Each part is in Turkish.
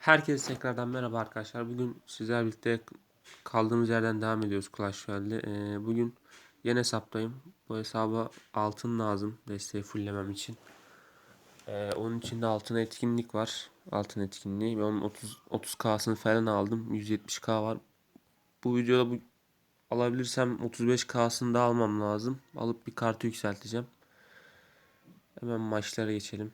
Herkese tekrardan merhaba arkadaşlar. Bugün sizlerle birlikte kaldığımız yerden devam ediyoruz Clash Royale'de. Ee, bugün yeni hesaptayım. Bu hesaba altın lazım desteği fulllemem için. Ee, onun için de altın etkinlik var. Altın etkinliği. Ben onun 30 30K'sını falan aldım. 170K var. Bu videoda bu alabilirsem 35K'sını da almam lazım. Alıp bir kartı yükselteceğim. Hemen maçlara geçelim.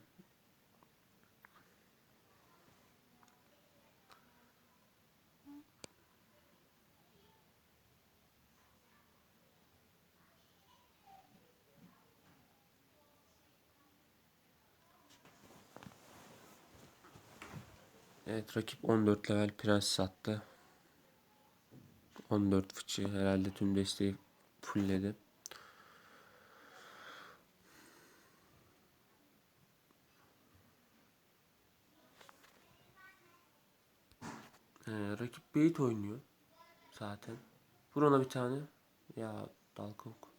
Evet rakip 14 level prens sattı. 14 fıçı herhalde tüm desteği fullledi. Ee, rakip bait oynuyor zaten. Vur ona bir tane. Ya Dalkok.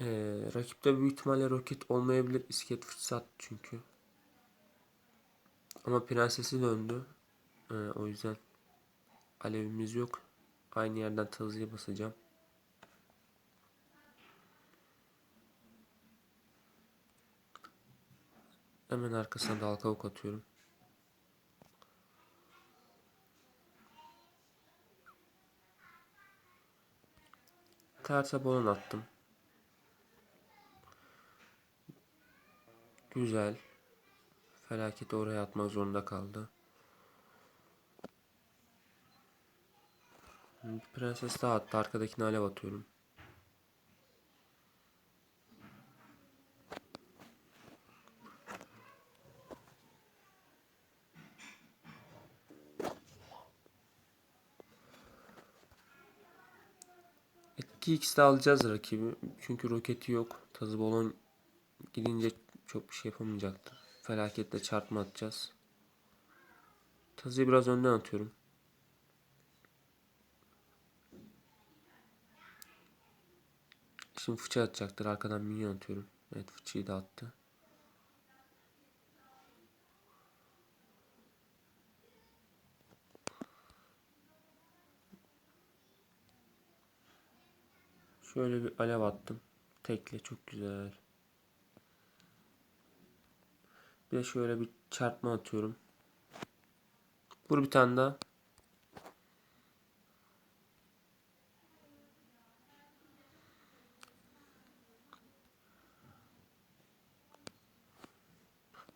Ee, rakipte büyük ihtimalle roket olmayabilir. İskelet fırsat çünkü. Ama prensesi döndü. Ee, o yüzden alevimiz yok. Aynı yerden tazıya basacağım. Hemen arkasına dal kavuk atıyorum. Terse balon attım. Güzel. Felaketi oraya atmak zorunda kaldı. Prenses daha attı. Arkadakine alev atıyorum. Etki X'de alacağız rakibi. Çünkü roketi yok. Tazı balon gidince çok bir şey yapamayacaktır. Felaketle çarpma atacağız. Tazıyı biraz önden atıyorum. Şimdi fıçı atacaktır. Arkadan minyon atıyorum. Evet fıçıyı da attı. Şöyle bir alev attım. Tekle çok güzel. Bir de şöyle bir çarpma atıyorum. Vur bir tane daha.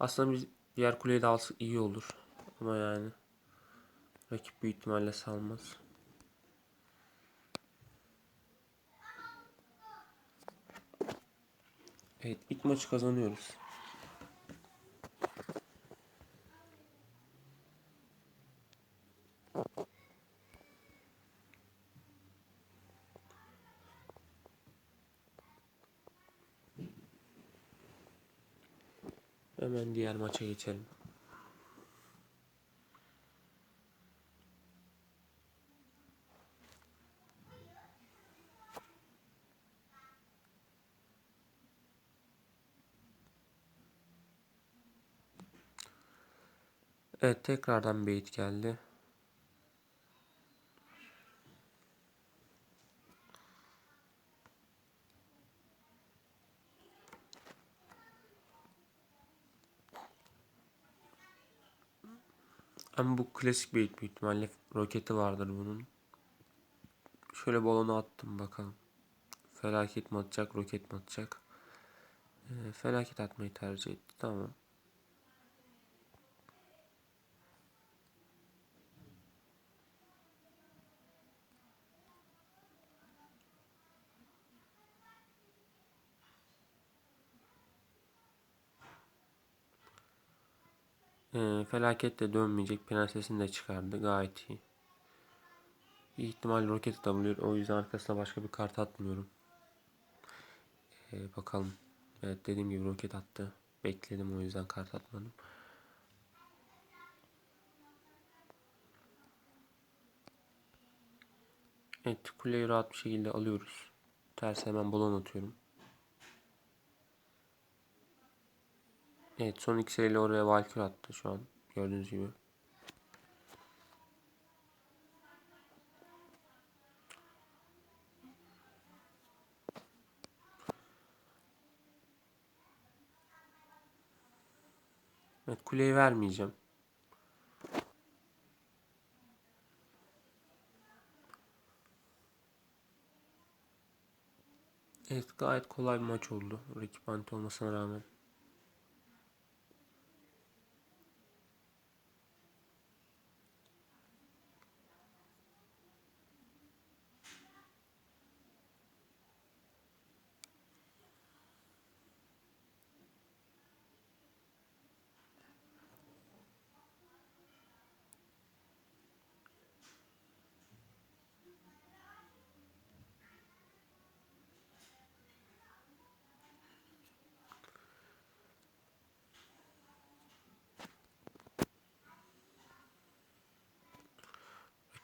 Aslında biz diğer kuleyi de alsak iyi olur. Ama yani rakip büyük ihtimalle salmaz. Evet ilk maçı kazanıyoruz. Hemen diğer maça geçelim. Evet tekrardan bait geldi. Ama bu klasik bait büyük ihtimalle roketi vardır bunun. Şöyle balonu attım bakalım. Felaket mi atacak, roket mi atacak? Ee, felaket atmayı tercih etti. Tamam. E, felaket de dönmeyecek. Prensesini de çıkardı. Gayet iyi. Bir ihtimal roket atabilir. O yüzden arkasına başka bir kart atmıyorum. E, bakalım. Evet dediğim gibi roket attı. Bekledim o yüzden kart atmadım. Evet kuleyi rahat bir şekilde alıyoruz. Ters hemen balon atıyorum. Evet son iki ile oraya Valkür attı şu an. Gördüğünüz gibi. Evet kuleyi vermeyeceğim. Evet gayet kolay bir maç oldu. Rakip anti olmasına rağmen.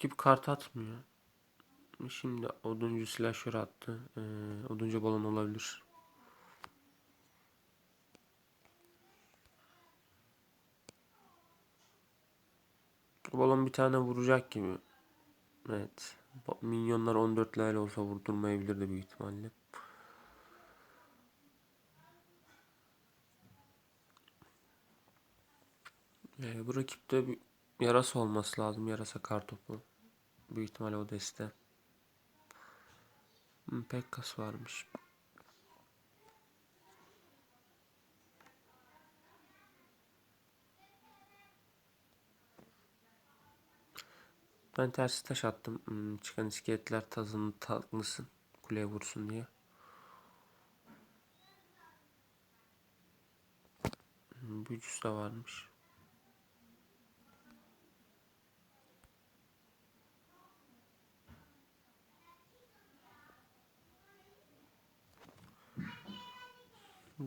Rakip kart atmıyor. Şimdi oduncu slasher attı. Ee, oduncu balon olabilir. Balon bir tane vuracak gibi. Evet. Minyonlar 14 level olsa vurdurmayabilirdi büyük ihtimalle. Ee, bu rakipte bir yarasa olması lazım. Yarasa kartopu. Büyük ihtimalle o deste. Hmm, Pekkas varmış. Ben tersi taş attım. Hmm, çıkan iskeletler tazını tatlısın. Kuleye vursun diye. Hmm, büyücüsü de varmış.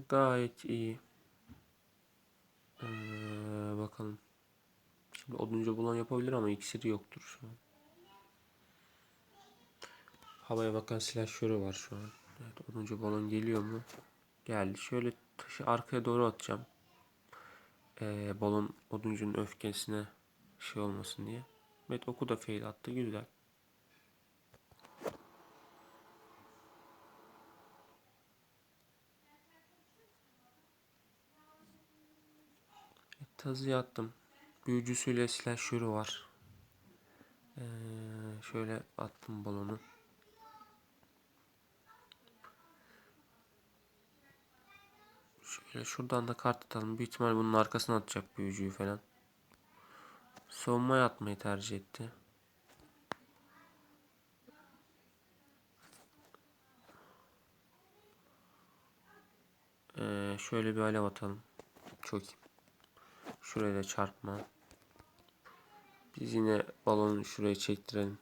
Gayet iyi. Ee, bakalım. Şimdi oduncu bulan yapabilir ama iksiri yoktur şu an. Havaya bakan silahşörü var şu an. Evet, oduncu balon geliyor mu? Geldi. Şöyle taşı arkaya doğru atacağım. Ee, balon oduncunun öfkesine şey olmasın diye. Evet oku da fail attı. Güzel. Tazıyı attım. Büyücüsüyle silahşörü var. Ee, şöyle attım balonu. Şöyle şuradan da kart atalım. Büyük ihtimal bunun arkasına atacak büyücüyü falan. Savunmaya atmayı tercih etti. Ee, şöyle bir alev atalım. Çok iyi. Şuraya da çarpma. Biz yine balonu şuraya çektirelim.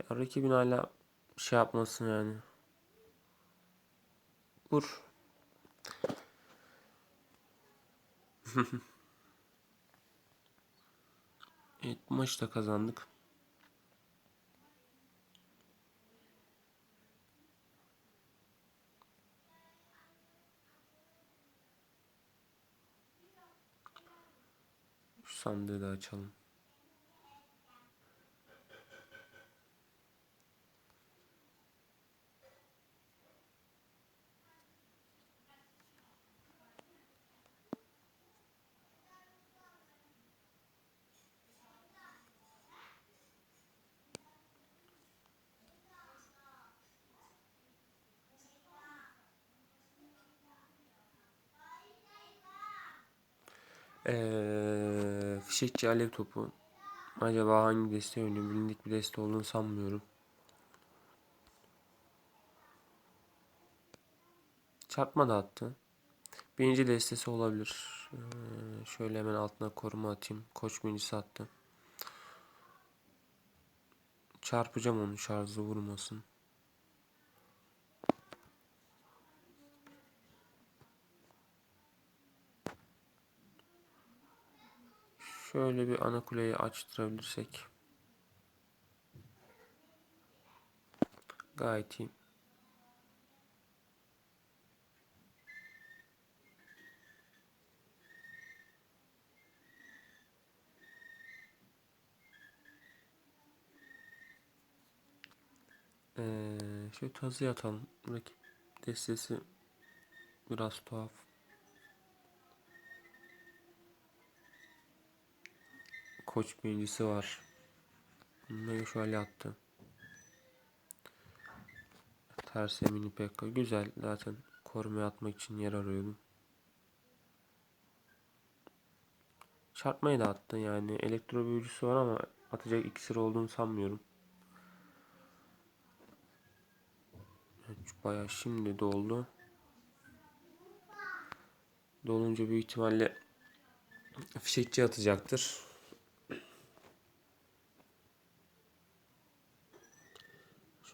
Ya rakibin hala şey yapmasın yani. Vur. evet maçı da kazandık. Şu sandığı da açalım. Ee, fişekçi alev topu. Acaba hangi deste oynuyor? Bilindik bir deste olduğunu sanmıyorum. Çarpma da attı. Birinci destesi olabilir. Ee, şöyle hemen altına koruma atayım. Koç birincisi attı. Çarpacağım onu şarjı vurmasın. Şöyle bir ana kuleyi açtırabilirsek. Gayet iyi. Ee, şöyle tazı atalım. Rakip destesi biraz tuhaf. Koç birincisi var. Mega şöyle attı. Ters Emini Pekka. Güzel. Zaten korumaya atmak için yer arıyordum. Çarpmayı da attı yani. Elektro büyücüsü var ama atacak iksir olduğunu sanmıyorum. Bayağı şimdi doldu. Dolunca büyük ihtimalle fişekçi atacaktır.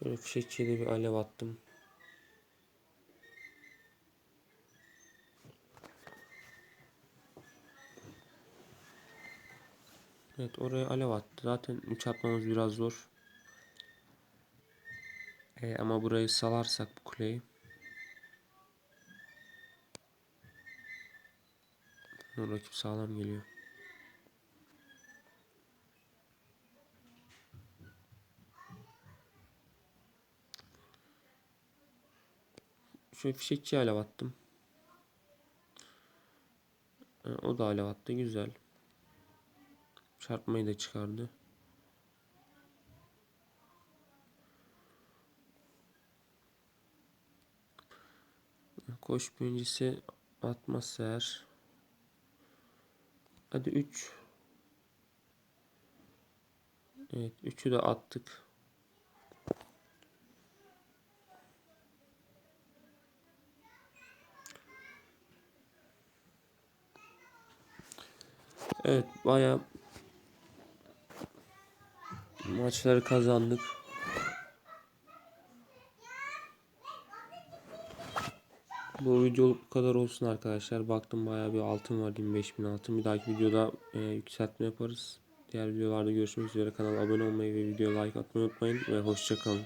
Şöyle fişekçiye bir alev attım. Evet oraya alev attı. Zaten 3 atmamız biraz zor. E, ama burayı salarsak bu kuleyi. Rakip sağlam geliyor. Şöyle fişekçi alev attım. O da alev attı. Güzel. Çarpmayı da çıkardı. Koş birincisi atmazsa eğer. Hadi 3. Evet 3'ü de attık. Evet bayağı maçları kazandık. Bu videoluk bu kadar olsun arkadaşlar. Baktım bayağı bir altın var 25000 altın. Bir dahaki videoda e, yükseltme yaparız. Diğer videolarda görüşmek üzere. Kanala abone olmayı ve videoya like atmayı unutmayın ve hoşçakalın.